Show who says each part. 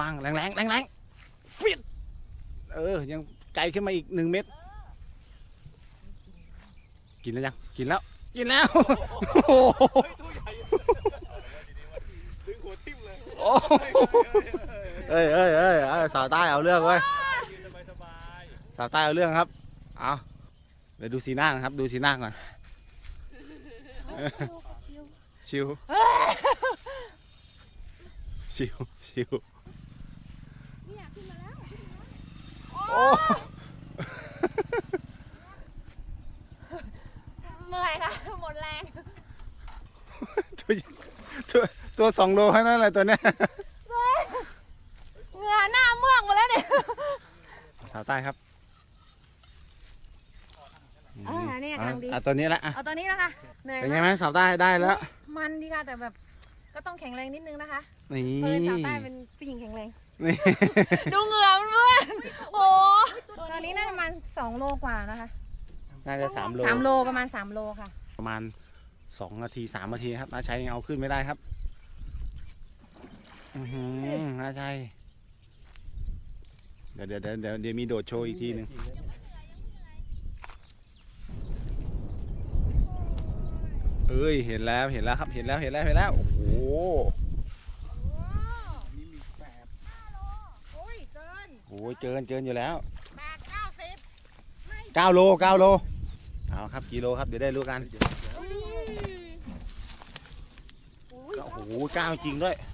Speaker 1: ฟังแรงแรงแรงแรงฟิตเออ ยังไกลขึ้นมาอีกหนึ่งเม็ดกินแล้วยัง กินแล้ว กินแล้วโอ้โห
Speaker 2: ดึงหัวทิ่มเลย
Speaker 1: โอ้โหเอ้ยเอ้ยเอ้ยเอ้ยสาวใต้เอาเรื่องเว้ย
Speaker 2: สบายสบาย
Speaker 1: สาวใต้เอาเรื่องครับ เอาเดี๋ยวดูสีหน้านะครับ ดูสีหน้าก่อน ชิว ชิว ชิว
Speaker 3: เนี่ยขึ้นมาแล้ว
Speaker 1: โอ้
Speaker 3: เหนื่อยค่ะ หมดแรง
Speaker 1: ตัวตัวตัวสองโลแค่นั้นแหละตัวเนี้ย
Speaker 3: เหงื่อหน้าเมือกหมดแล้วเนี่ย
Speaker 1: สาวใต้ครับ
Speaker 3: อ่าเนี่ยกำลังดี
Speaker 1: อะตัวนี้ละอะ
Speaker 3: เอาตัวนี้นะคะเหนื่อย
Speaker 1: เป็นไง
Speaker 3: มาก
Speaker 1: ไหมสาวใต้ได้แล้ว
Speaker 3: มันดีค่ะแต่แบบก็ต้องแข็งแรงนิดนึงนะคะ
Speaker 1: นี่
Speaker 3: เพินสาวใต้เป็น
Speaker 1: นี่
Speaker 3: ดูเหงื่อมันเพื่อนโอ้ตอนนี้น่าจะประมาณสองโลกว่านะคะ
Speaker 1: น่าจะสามโล
Speaker 3: สามโลประมาณสามโลค่ะ
Speaker 1: ประมาณสองนาทีสามนาทีครับน้าชัยยังเอาขึ้นไม่ได้ครับ อือหือน้าชัยเดี๋ยวเดี๋ยวเดี๋ยวเดี๋ยวเดี๋ยวมีโดดโชว์อีกทีหนึ่งเอ้ยเห็นแล้วเห็นแล้วครับเห็นแล้วเห็นแล้วเห็นแล้วโอ้โห
Speaker 3: โอ้ยเกิ น
Speaker 1: โอ้ยเกินเกินอยู่แล้ว
Speaker 3: แปดเก้าสิบ
Speaker 1: เก้าโลเก้าโลเอาครับกิโลครับเดี๋ยวได้รู้กันก็โอ้โหเก้าจริงด้วย
Speaker 3: เ